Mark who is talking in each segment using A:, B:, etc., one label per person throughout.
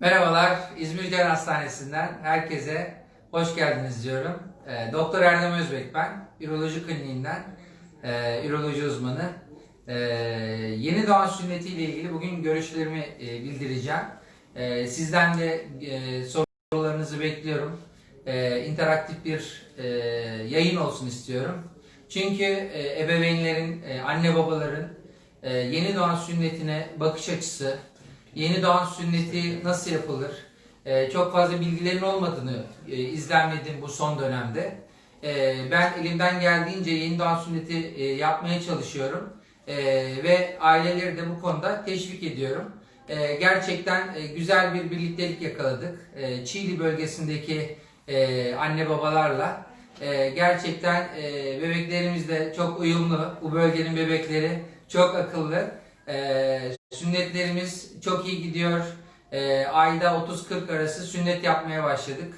A: Merhabalar, İzmir Gen Hastanesi'nden herkese hoş geldiniz diyorum. Ee, Doktor Erdem Özbek ben, Üroloji Kliniğinden, e, üroloji uzmanı. Ee, yeni doğan sünneti ile ilgili bugün görüşlerimi e, bildireceğim. Ee, sizden de e, sorularınızı bekliyorum. Ee, interaktif bir e, yayın olsun istiyorum. Çünkü e, ebeveynlerin, e, anne babaların e, yeni doğan sünnetine bakış açısı, yeni doğan sünneti nasıl yapılır? Ee, çok fazla bilgilerin olmadığını e, izlemledim bu son dönemde. Ee, ben elimden geldiğince yeni doğan sünneti e, yapmaya çalışıyorum. Ee, ve aileleri de bu konuda teşvik ediyorum. Ee, gerçekten e, güzel bir birliktelik yakaladık. Ee, Çiğli bölgesindeki e, anne babalarla. E, gerçekten e, bebeklerimiz de çok uyumlu. Bu bölgenin bebekleri çok akıllı. Ee, sünnetlerimiz çok iyi gidiyor. Ee, ayda 30-40 arası sünnet yapmaya başladık.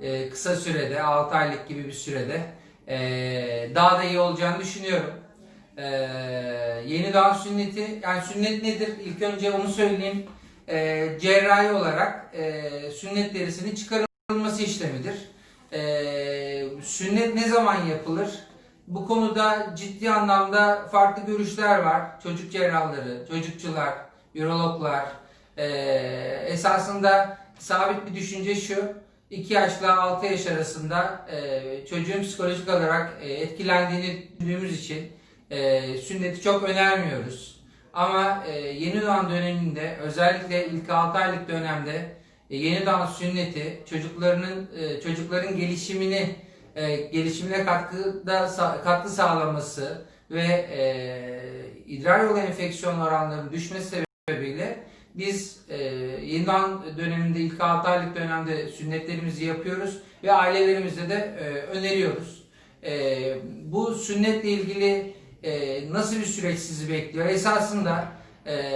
A: Ee, kısa sürede, 6 aylık gibi bir sürede. Ee, daha da iyi olacağını düşünüyorum. Ee, yeni doğan sünneti, yani sünnet nedir? İlk önce onu söyleyeyim. Ee, cerrahi olarak e, sünnet derisinin çıkarılması işlemidir. Ee, sünnet ne zaman yapılır? Bu konuda ciddi anlamda farklı görüşler var. Çocuk cerrahları, çocukçular, ürologlar. Ee, esasında sabit bir düşünce şu. 2 yaşla 6 yaş arasında e, çocuğun psikolojik olarak e, etkilendiğini düşündüğümüz için e, sünneti çok önermiyoruz. Ama e, yeni doğan döneminde özellikle ilk 6 aylık dönemde e, yeni doğan sünneti çocuklarının e, çocukların gelişimini e, gelişimine katkıda katkı sağlaması ve e, idrar yolu enfeksiyon oranlarının düşmesi sebebiyle biz e, yeni doğan döneminde ilk 6 aylık dönemde sünnetlerimizi yapıyoruz ve ailelerimize de e, öneriyoruz. E, bu sünnetle ilgili e, nasıl bir süreç sizi bekliyor? Esasında e,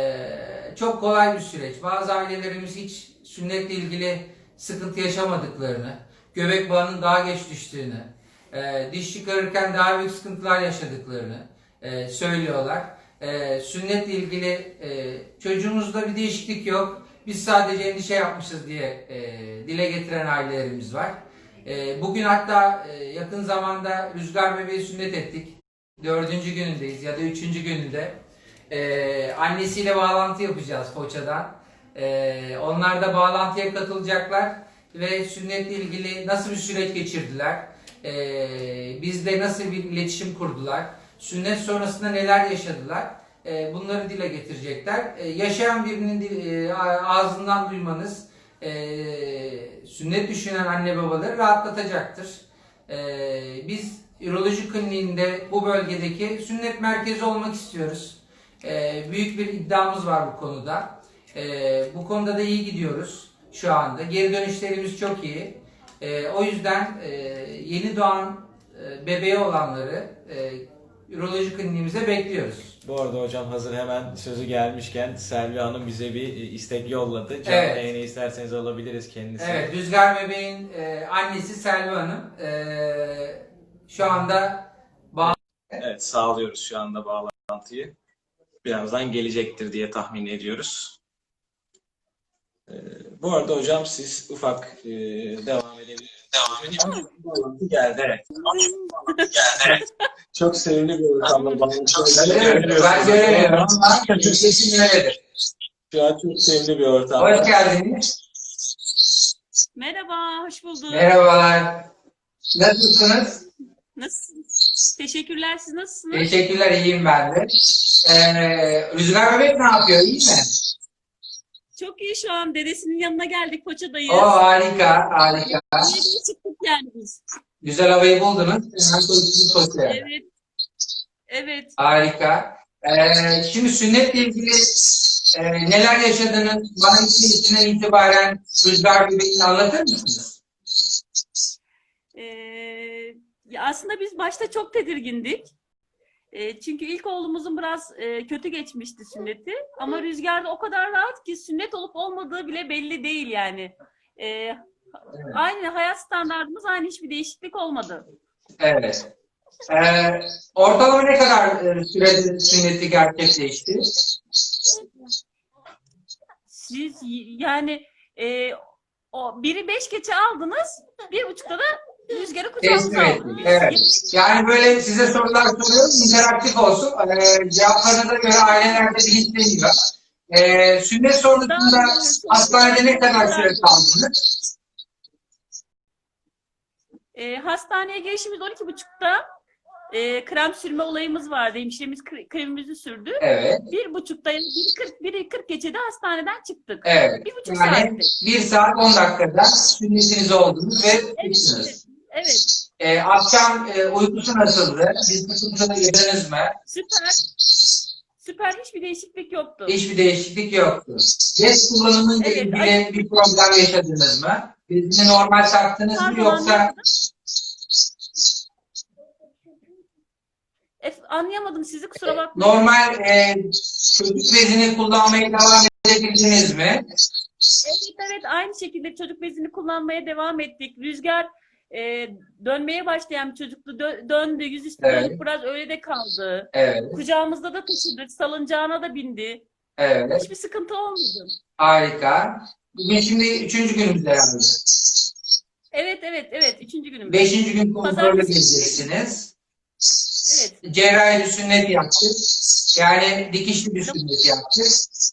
A: çok kolay bir süreç. Bazı ailelerimiz hiç sünnetle ilgili sıkıntı yaşamadıklarını, göbek bağının daha geç düştüğünü, e, diş çıkarırken daha büyük sıkıntılar yaşadıklarını e, söylüyorlar. E, sünnetle ilgili e, çocuğumuzda bir değişiklik yok. Biz sadece endişe yapmışız diye e, dile getiren ailelerimiz var. E, bugün hatta e, yakın zamanda Rüzgar Bebeği sünnet ettik. Dördüncü günündeyiz ya da üçüncü gününde. E, annesiyle bağlantı yapacağız Foça'dan. E, onlar da bağlantıya katılacaklar ve sünnetle ilgili nasıl bir süreç geçirdiler, e, bizde nasıl bir iletişim kurdular, sünnet sonrasında neler yaşadılar, e, bunları dile getirecekler. E, yaşayan birinin e, ağzından duymanız e, sünnet düşünen anne babaları rahatlatacaktır. E, biz üroloji kliniğinde bu bölgedeki sünnet merkezi olmak istiyoruz. E, büyük bir iddiamız var bu konuda. E, bu konuda da iyi gidiyoruz şu anda. Geri dönüşlerimiz çok iyi. E, o yüzden e, yeni doğan e, bebeği olanları e, üroloji kliniğimize bekliyoruz.
B: Bu arada hocam hazır hemen sözü gelmişken Selvi Hanım bize bir e, istek yolladı. Canlı
A: Evet.
B: yayını isterseniz alabiliriz kendisini.
A: Evet, Rüzgar Bebeğin e, annesi Selvi Hanım e, şu anda
B: Evet sağlıyoruz şu anda bağlantıyı. Birazdan gelecektir diye tahmin ediyoruz. Ee, bu arada hocam siz ufak e, devam edebilirsiniz. Devam edebilirsiniz. Geldi evet. geldi. Çok sevimli bir ortamda bağlantı.
A: ben göremiyorum ama sesim öyledir.
B: Şu an çok sevimli bir ortam.
A: Hoş geldiniz.
C: Merhaba, hoş bulduk.
A: Merhabalar. Nasılsınız?
C: Nasılsınız? Teşekkürler, siz nasılsınız?
A: Teşekkürler, iyiyim ben de. Ee, Rüzgar Bebek ne yapıyor, iyi mi?
C: Çok iyi şu an. Dedesinin yanına geldik, Foça'dayız.
A: O harika, harika.
C: Yeni çıktık yani biz.
A: Güzel havayı buldunuz. Hemen konuştunuz sosyal.
C: Evet. Evet.
A: Harika. Ee, şimdi sünnetle ilgili e, neler yaşadınız? Bana iki yaşından itibaren Rüzgar Bebeğini anlatır mısınız?
C: Ee, aslında biz başta çok tedirgindik. Ee, çünkü ilk oğlumuzun biraz e, kötü geçmişti sünneti. Ama Rüzgar'da o kadar rahat ki sünnet olup olmadığı bile belli değil yani. Ee, Aynı hayat standartımız aynı hiçbir değişiklik olmadı.
A: Evet. Ee, ortalama ne kadar e, sürede sünneti gerçekleşti?
C: Siz yani e, o biri beş geçe aldınız, bir buçukta da rüzgarı aldınız.
A: Evet. Yani böyle size sorular soruyorum, interaktif olsun. Ee, cevaplarınıza göre ailelerde bilinçleniyor. Ee, sünnet sonrasında hastanede ne kadar süre kaldınız?
C: E, hastaneye gelişimiz 12.30'da e, krem sürme olayımız vardı. Hemşiremiz kre- kremimizi sürdü.
A: Evet.
C: Bir buçukta, bir kırk, biri kırk geçede hastaneden çıktık.
A: Evet.
C: Bir buçuk
A: Yani
C: saatte.
A: 1 saat 10 dakikada sünnetiniz oldunuz ve
C: Evet,
A: bittiniz.
C: evet.
A: Ee, akşam e, uykusu nasıldı? Bir sıkıntıda yediniz mi?
C: Süper. Süper hiçbir değişiklik yoktu.
A: Hiçbir değişiklik yoktu. Bez kullanımıyla
C: Evet,
A: ilgili
C: ay-
A: bir problem yaşadınız mı? Bezini normal taktınız mı
C: Pardon,
A: yoksa
C: anlayamadım. Ef- anlayamadım sizi kusura bakmayın.
A: normal e, çocuk bezini kullanmaya devam edebildiniz mi?
C: Evet evet aynı şekilde çocuk bezini kullanmaya devam ettik. Rüzgar e, dönmeye başlayan bir çocuktu. Dö- döndü, yüzüstü
A: Evet.
C: dönüp biraz öyle de kaldı.
A: Evet,
C: Kucağımızda da taşıdık, salıncağına da bindi.
A: evet.
C: Hiçbir sıkıntı olmadı.
A: Harika. Bugün şimdi üçüncü günümüz herhalde.
C: Evet evet evet üçüncü günümüz.
A: Beşinci gün kontrolü
C: Pazartesi.
A: geleceksiniz.
C: Evet.
A: Cerrahi bir sünnet yaptık. Yani dikişli bir sünnet yaptık.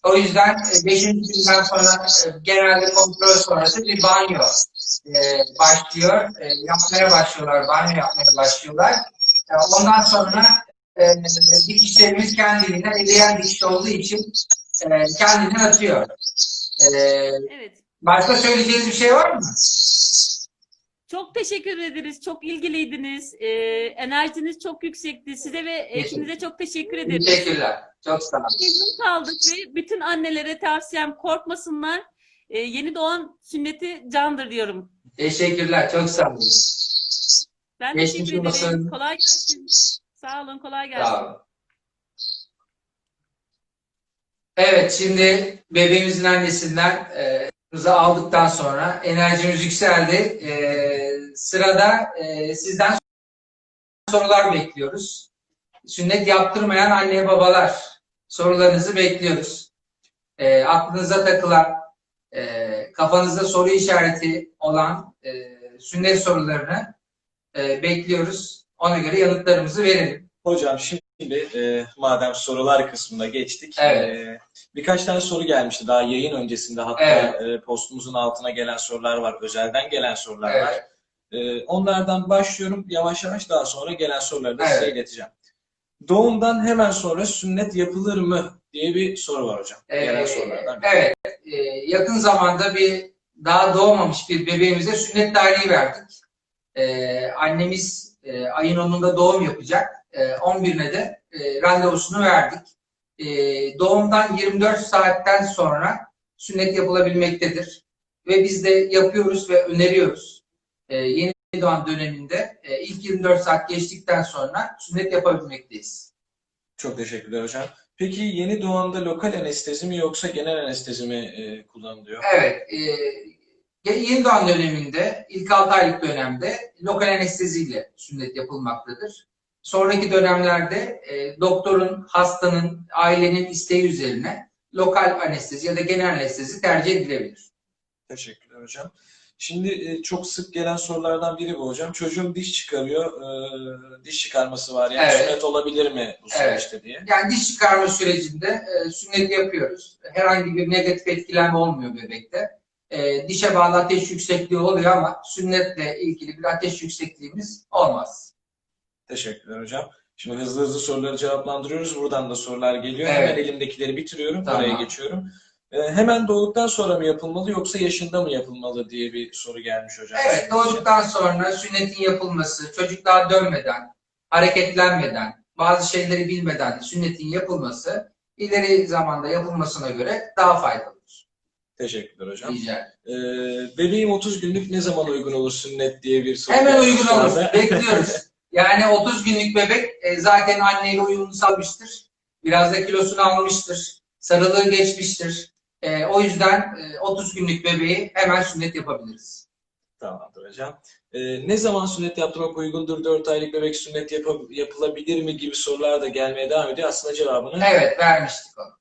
A: O yüzden e, beşinci günden sonra e, genelde kontrol sonrası bir banyo e, başlıyor. E, yapmaya başlıyorlar, banyo yapmaya başlıyorlar. E, ondan sonra e, dikişlerimiz kendiliğinden eleyen dikiş olduğu için e, kendinden atıyor. E,
C: Evet.
A: başka söyleyeceğiniz bir şey var mı?
C: Çok teşekkür ederiz. Çok ilgiliydiniz. Ee, enerjiniz çok yüksekti. Size ve hepinize çok teşekkür ederiz.
A: Teşekkürler. Çok sağ olun.
C: Memnun kaldık ve bütün annelere tavsiyem korkmasınlar. Ee, yeni doğan sünneti candır diyorum.
A: Teşekkürler. Çok sağ olun.
C: Ben
A: Geçmiş
C: teşekkür ederim.
A: olsun.
C: Kolay gelsin. Sağ olun, kolay gelsin.
A: Sağ olun. Evet, şimdi bebeğimizin annesinden e, rıza aldıktan sonra enerjimiz yükseldi. E, sırada e, sizden sorular bekliyoruz. Sünnet yaptırmayan anne babalar sorularınızı bekliyoruz. E, aklınıza takılan, e, kafanızda soru işareti olan e, sünnet sorularını e, bekliyoruz. Ona göre yanıtlarımızı verelim.
B: Hocam şimdi e, madem sorular kısmına geçtik.
A: Evet.
B: e, birkaç tane soru gelmişti daha yayın öncesinde. Hatta
A: Evet.
B: e, postumuzun altına gelen sorular var. Özelden gelen sorular
A: Evet.
B: var. E, onlardan başlıyorum. Yavaş yavaş daha sonra gelen soruları da size
A: Evet.
B: ileteceğim. Doğumdan hemen sonra sünnet yapılır mı diye bir soru var hocam.
A: Ee,
B: Gelen sorulardan
A: evet, e, yakın zamanda bir daha doğmamış bir bebeğimize sünnet tarihi verdik. Ee, annemiz e, ayın 10'unda doğum yapacak. E, 11'ine de e, randevusunu verdik. E, doğumdan 24 saatten sonra sünnet yapılabilmektedir. Ve biz de yapıyoruz ve öneriyoruz. E, yeni doğan döneminde e, ilk 24 saat geçtikten sonra sünnet yapabilmekteyiz.
B: Çok teşekkürler hocam. Peki yeni doğanda lokal anestezi mi yoksa genel anestezi mi e, kullanılıyor?
A: Evet, e, yeni doğan döneminde, ilk 6 aylık dönemde lokal anesteziyle sünnet yapılmaktadır. Sonraki dönemlerde e, doktorun, hastanın, ailenin isteği üzerine lokal anestezi ya da genel anestezi tercih edilebilir.
B: Teşekkürler hocam. Şimdi e, çok sık gelen sorulardan biri bu hocam. Çocuğum diş çıkarıyor, e, diş çıkarması var. Yani
A: Evet.
B: sünnet olabilir mi bu
A: Evet.
B: süreçte diye.
A: Yani diş çıkarma sürecinde e, sünnet yapıyoruz. Herhangi bir negatif etkilenme olmuyor bebekte. E, dişe bağlı ateş yüksekliği oluyor ama sünnetle ilgili bir ateş yüksekliğimiz olmaz.
B: Teşekkürler hocam. Şimdi hızlı hızlı soruları cevaplandırıyoruz. Buradan da sorular geliyor.
A: Evet.
B: Hemen elimdekileri bitiriyorum.
A: Tamam.
B: Oraya geçiyorum. E, hemen doğduktan sonra mı yapılmalı yoksa yaşında mı yapılmalı diye bir soru gelmiş hocam.
A: Evet, doğduktan sonra sünnetin yapılması, çocuk daha dönmeden, hareketlenmeden, bazı şeyleri bilmeden sünnetin yapılması ileri zamanda yapılmasına göre daha faydalıdır.
B: Teşekkürler hocam.
A: Rica ederim.
B: E, bebeğim 30 günlük ne zaman uygun olur sünnet diye bir soru
A: Hemen uygun olur. Bekliyoruz. Yani 30 günlük bebek e, zaten anneyle uyumunu sağlamıştır. Biraz da kilosunu almıştır. Sarılığı geçmiştir. E, o yüzden e, 30 günlük bebeği hemen sünnet yapabiliriz.
B: Tamamdır hocam. Ee, ne zaman sünnet yaptırmak uygundur? 4 aylık bebek sünnet yapab- yapılabilir mi gibi sorular da gelmeye devam ediyor. Aslında cevabını
A: Evet, vermiştik onu.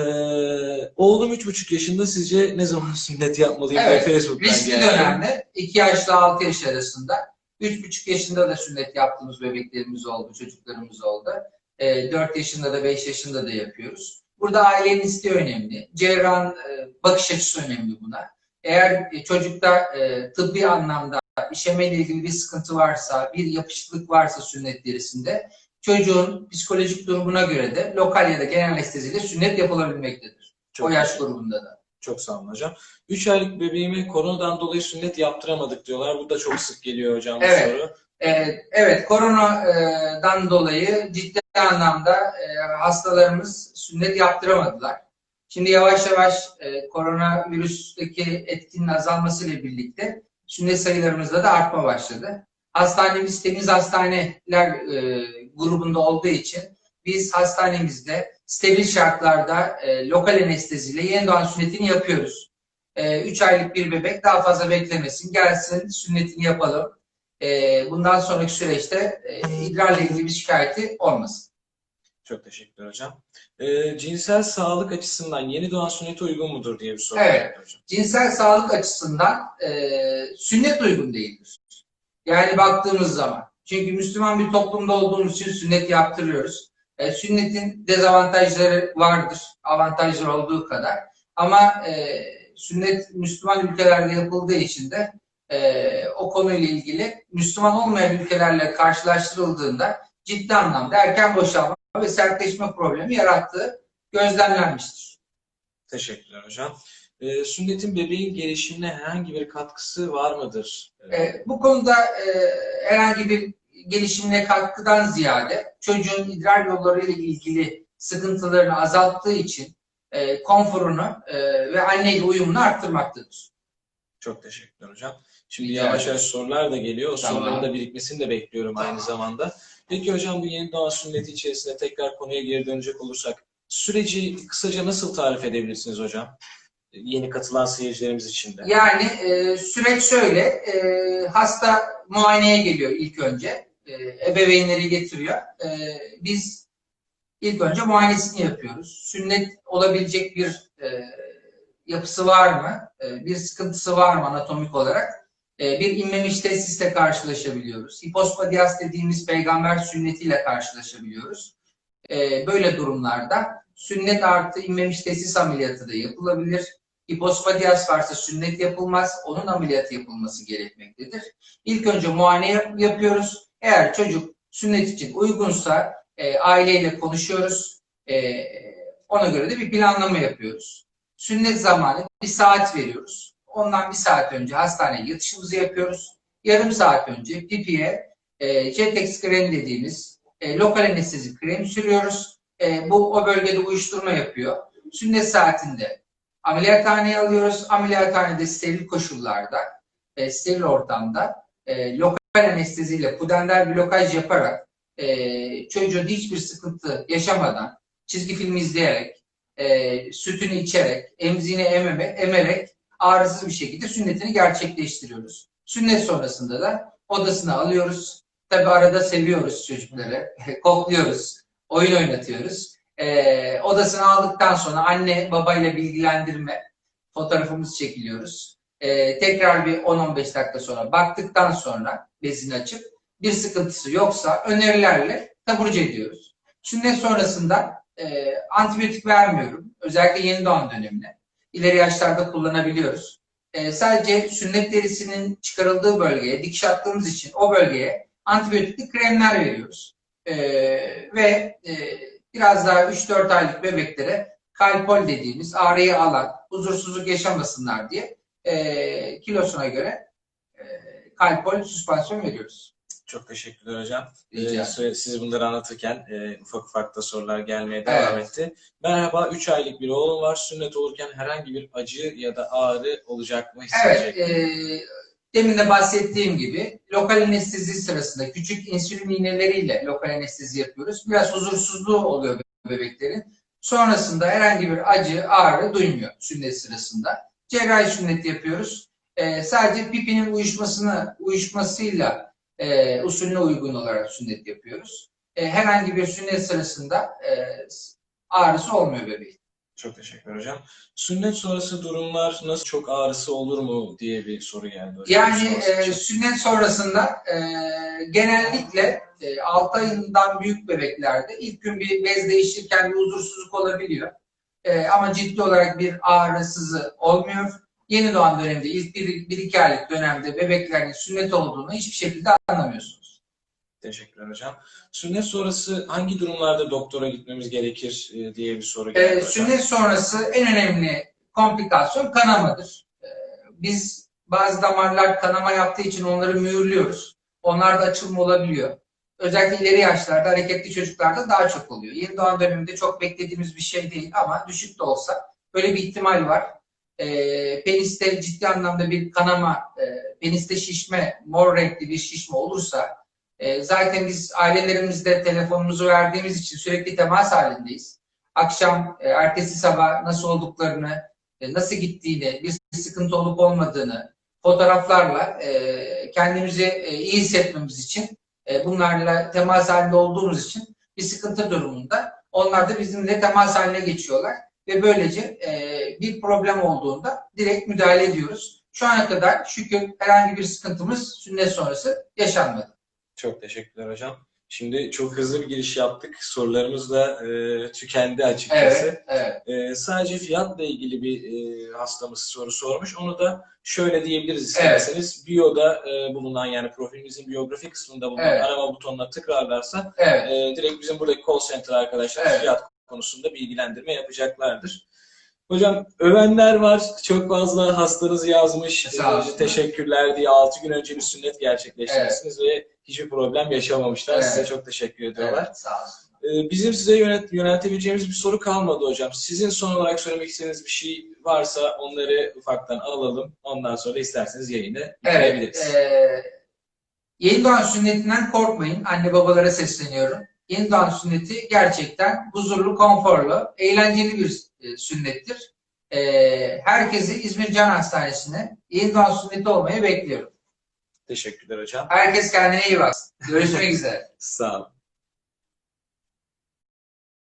B: Ee, oğlum üç buçuk yaşında sizce ne zaman sünnet yapmalıyım
A: Evet,
B: Facebook'tan
A: Riskli
B: geldi.
A: dönemde 2 yaşla 6 yaş arasında 3,5 yaşında da sünnet yaptığımız bebeklerimiz oldu, çocuklarımız oldu. 4 yaşında da 5 yaşında da yapıyoruz. Burada ailenin isteği önemli. Cerrahın e, bakış açısı önemli buna. Eğer e, çocukta e, tıbbi anlamda işemeyle ilgili bir sıkıntı varsa, bir yapışıklık varsa sünnet derisinde çocuğun psikolojik durumuna göre de lokal ya da genel anesteziyle sünnet yapılabilmektedir.
B: Çok,
A: o yaş grubunda da.
B: Çok sağ olun hocam. 3 aylık bebeğime koronadan dolayı sünnet yaptıramadık diyorlar. Bu da çok sık geliyor hocam bu
A: Evet.
B: soru.
A: Ee, Evet, koronadan dolayı ciddi anlamda e, hastalarımız sünnet yaptıramadılar. Şimdi yavaş yavaş e, koronavirüsteki etkinin azalmasıyla birlikte sünnet sayılarımızda da artma başladı. Hastanemiz temiz hastaneler grubunda olduğu için biz hastanemizde steril şartlarda e, lokal anesteziyle yeni doğan sünnetini yapıyoruz. 3 aylık bir bebek daha fazla beklemesin, gelsin sünnetini yapalım e, bundan sonraki süreçte e, idrarla ilgili bir şikayeti olmasın.
B: Çok teşekkürler hocam. Ee, cinsel sağlık açısından yeni doğan sünnete uygun mudur diye bir soru
A: Evet.
B: hocam.
A: Cinsel sağlık açısından e, sünnet uygun değildir. Yani baktığımız zaman. Çünkü Müslüman bir toplumda olduğumuz için sünnet yaptırıyoruz. E, sünnetin dezavantajları vardır, avantajları olduğu kadar. Ama e, sünnet Müslüman ülkelerde yapıldığı için de e, o konuyla ilgili Müslüman olmayan ülkelerle karşılaştırıldığında ciddi anlamda erken boşalma ve sertleşme problemi yarattığı gözlemlenmiştir.
B: Teşekkürler hocam. Ee, sünnetin bebeğin gelişimine herhangi bir katkısı var mıdır?
A: E, bu konuda e, herhangi bir gelişimine katkıdan ziyade çocuğun idrar yolları ile ilgili sıkıntılarını azalttığı için e, konforunu e, ve anneyle uyumunu arttırmaktadır.
B: Çok teşekkürler hocam. Şimdi
A: Rica
B: yavaş yavaş sorular da geliyor. O
A: Tamam.
B: soruların da birikmesini de bekliyorum aynı zamanda. Peki hocam bu yeni doğan sünneti içerisinde tekrar konuya geri dönecek olursak süreci kısaca nasıl tarif edebilirsiniz hocam? Yeni katılan seyircilerimiz için de.
A: Yani e, süreç şöyle, e, hasta muayeneye geliyor ilk önce, e, ebeveynleri getiriyor. E, biz ilk önce muayenesini yapıyoruz. Sünnet olabilecek bir e, yapısı var mı, e, bir sıkıntısı var mı anatomik olarak? E, bir inmemiş tesisle karşılaşabiliyoruz. Hipospadias dediğimiz peygamber sünnetiyle karşılaşabiliyoruz. E, böyle durumlarda sünnet artı inmemiş tesis ameliyatı da yapılabilir. Hipospadias varsa sünnet yapılmaz, onun ameliyatı yapılması gerekmektedir. İlk önce muayene yap- yapıyoruz. Eğer çocuk sünnet için uygunsa e, aileyle konuşuyoruz. E, ona göre de bir planlama yapıyoruz. Sünnet zamanı bir saat veriyoruz. Ondan bir saat önce hastaneye yatışımızı yapıyoruz. Yarım saat önce pipiye e, Jetex krem dediğimiz e, lokal anestezi krem sürüyoruz. E, bu o bölgede uyuşturma yapıyor. Sünnet saatinde ameliyathaneye alıyoruz. Ameliyathanede steril koşullarda, e, steril ortamda e, lokal anesteziyle pudender blokaj yaparak e, çocuğun hiçbir sıkıntı yaşamadan çizgi film izleyerek, e, sütünü içerek, emziğini ememe, emerek ağrısız bir şekilde sünnetini gerçekleştiriyoruz. Sünnet sonrasında da odasına alıyoruz. Tabi arada seviyoruz çocukları, kokluyoruz, oyun oynatıyoruz. Ee, odasını aldıktan sonra anne babayla bilgilendirme fotoğrafımız çekiliyoruz. Ee, tekrar bir 10-15 dakika sonra baktıktan sonra bezini açıp bir sıkıntısı yoksa önerilerle taburcu ediyoruz. Sünnet sonrasında e, antibiyotik vermiyorum. Özellikle yeni doğan dönemine. İleri yaşlarda kullanabiliyoruz. E, sadece sünnet derisinin çıkarıldığı bölgeye, dikiş attığımız için o bölgeye antibiyotikli kremler veriyoruz. E, ve e, biraz daha 3-4 aylık bebeklere kalpol dediğimiz ağrıyı alan, huzursuzluk yaşamasınlar diye e, kilosuna göre kalpol süspansiyon veriyoruz.
B: Çok teşekkürler hocam.
A: Rica
B: Ee, siz bunları anlatırken e, ufak ufak da sorular gelmeye devam
A: Evet.
B: etti. Merhaba, 3 aylık bir oğlum var. Sünnet olurken herhangi bir acı ya da ağrı olacak mı?
A: Evet,
B: mi?
A: e, demin de bahsettiğim gibi lokal anestezi sırasında küçük insülin iğneleriyle lokal anestezi yapıyoruz. Biraz huzursuzluğu oluyor bebeklerin. Sonrasında herhangi bir acı, ağrı duymuyor sünnet sırasında. Cerrahi sünnet yapıyoruz. E, sadece pipinin uyuşmasını, uyuşmasıyla e, usulüne uygun olarak sünnet yapıyoruz. E, herhangi bir sünnet sırasında e, ağrısı olmuyor bebeğin.
B: Çok teşekkür hocam. Sünnet sonrası durumlar nasıl çok ağrısı olur mu diye bir soru geldi hocam.
A: Yani e, sünnet sonrasında e, genellikle e, 6 ayından büyük bebeklerde ilk gün bir bez değiştirirken bir huzursuzluk olabiliyor. E, ama ciddi olarak bir ağrı, sızı olmuyor. Yeni doğan dönemde, ilk 1-2 aylık dönemde bebeklerin sünnet olduğunu hiçbir şekilde anlamıyorsunuz.
B: Teşekkürler hocam. Sünnet sonrası hangi durumlarda doktora gitmemiz gerekir e, diye bir soru geldi
A: E,
B: hocam.
A: sünnet sonrası en önemli komplikasyon kanamadır. E, biz bazı damarlar kanama yaptığı için onları mühürlüyoruz. Onlarda açılma olabiliyor. Özellikle ileri yaşlarda hareketli çocuklarda daha çok oluyor. Yeni doğan döneminde çok beklediğimiz bir şey değil ama düşük de olsa böyle bir ihtimal var. E, peniste ciddi anlamda bir kanama, e, peniste şişme, mor renkli bir şişme olursa e, zaten biz ailelerimizde telefonumuzu verdiğimiz için sürekli temas halindeyiz. Akşam, e, ertesi sabah nasıl olduklarını, e, nasıl gittiğini, bir sıkıntı olup olmadığını fotoğraflarla e, kendimizi e, iyi hissetmemiz için e, bunlarla temas halinde olduğumuz için bir sıkıntı durumunda onlar da bizimle temas haline geçiyorlar ve böylece e, bir problem olduğunda direkt müdahale ediyoruz. Şu ana kadar şükür herhangi bir sıkıntımız sünnet sonrası yaşanmadı.
B: Çok teşekkürler hocam. Şimdi çok hızlı bir giriş yaptık. Sorularımız da e, tükendi açıkçası.
A: Evet, evet.
B: E, sadece fiyatla ilgili bir e, hastamız soru sormuş. Onu da şöyle diyebiliriz
A: Evet.
B: isterseniz. Biyo'da e, bulunan yani profilimizin biyografi kısmında bulunan
A: Evet.
B: arama butonuna tıklarlarsa
A: Evet,
B: e, direkt bizim buradaki call center arkadaşlar
A: Evet.
B: fiyat konusunda bilgilendirme yapacaklardır. Hocam övenler var. Çok fazla hastanız yazmış.
A: Sağ
B: E,
A: olsun.
B: teşekkürler diye 6 gün önce bir sünnet gerçekleştirmişsiniz ve hiçbir problem yaşamamışlar.
A: Evet.
B: Size çok teşekkür ediyorlar.
A: evet, sağ olsun.
B: Ee, Bizim size yönet, yöneltebileceğimiz bir soru kalmadı hocam. Sizin son olarak söylemek istediğiniz bir şey varsa onları ufaktan alalım. Ondan sonra isterseniz yayını
A: Evet.
B: bitirebiliriz.
A: E, yeni doğan sünnetinden korkmayın. Anne babalara sesleniyorum. Yeni doğan sünneti gerçekten huzurlu, konforlu, eğlenceli bir e, sünnettir. E, herkesi İzmir Can Hastanesi'ne yeni doğan sünneti olmaya bekliyorum.
B: Teşekkürler hocam.
A: Herkes kendine iyi baksın. Görüşmek üzere.
B: Sağ olun.